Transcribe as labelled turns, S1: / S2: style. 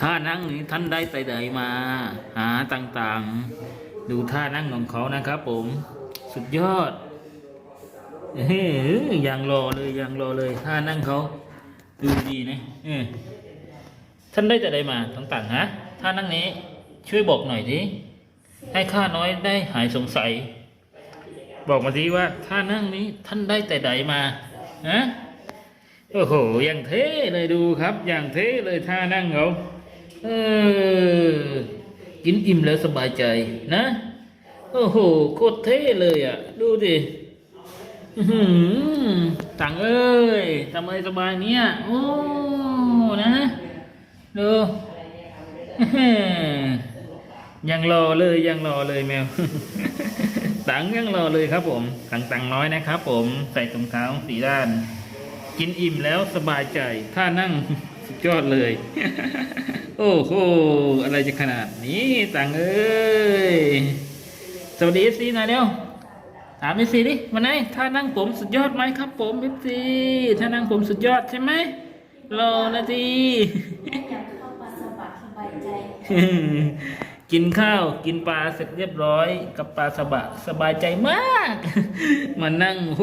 S1: ท่านั่งนี้ท่านได้แต่ใดมา หาต่างๆ ดูท่านั่งของเขานะครับผม สุดยอดเฮ้ยอย่างรอเลยอย่างรอเลยท่านั่งเขาดูดีนะเออท่านได้แต่ใดมาต่างๆฮะท่านั่งนี้ช่วยบอกหน่อยดิให้ข้าน้อยได้หายสงสัย บอกมาสิว่าท่านั่งนี้ท่านได้แต่ใดมาฮะโอ้โหอย่างเท่เลยดูครับ อย่างเท่เลยท่านั่งเขา เออ กินอิ่มแล้วสบายใจนะ โอ้โห โคตรเท่เลยอะ ดูดิอื้อหือตังเอ้ยทำไมสบายเนี้ยโอ้นะดูยังรอเลยยังรอเลยแมว ตังยังรอเลยครับ ผมตังตังน้อยนะครับ ผมใส่ถุงเท้าสีด้าน กินอิ่มแล้วสบายใจท่านั่งสุดยอดเลย โอ้โห อะไรจะขนาดนี้ตังเอ้ย สวัสดีเอฟซีหน่อยเร็ว ถามเอฟซีดิวันไหนท่านั่งผมสุดยอดไหมครับ ผมเอฟซีท่านั่งผมสุดยอดใช่ไหมรอนาที
S2: อยดสบายใจ
S1: กินข้าวกินปลาเสร็จเรียบร้อย กับปลาสบะสบายใจมาก มานั่งโห